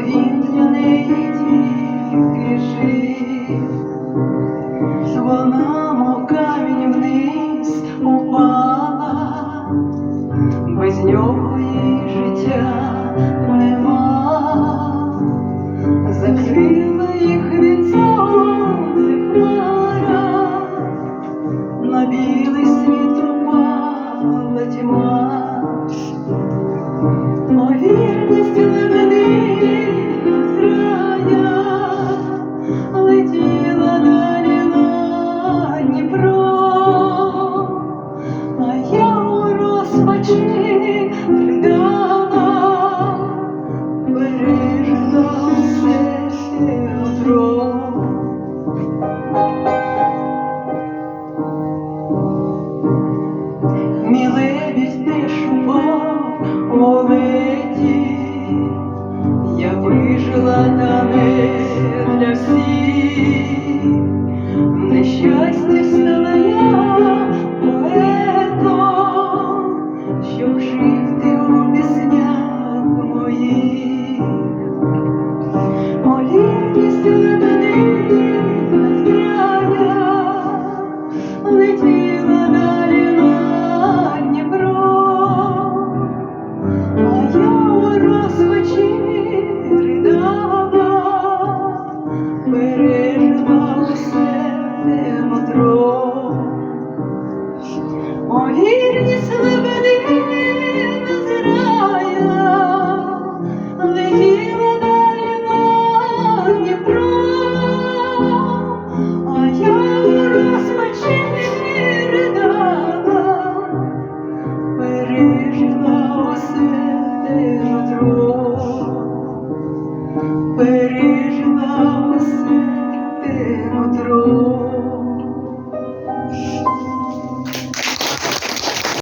неї тільки. Вона, мов камінь вниз упала, без нього їй життя нема, закрила їх від сонця хмара, на білий світ упала тьма. Розпачі ридала, бережно теж упав у леті, я вижила Переживав все ти.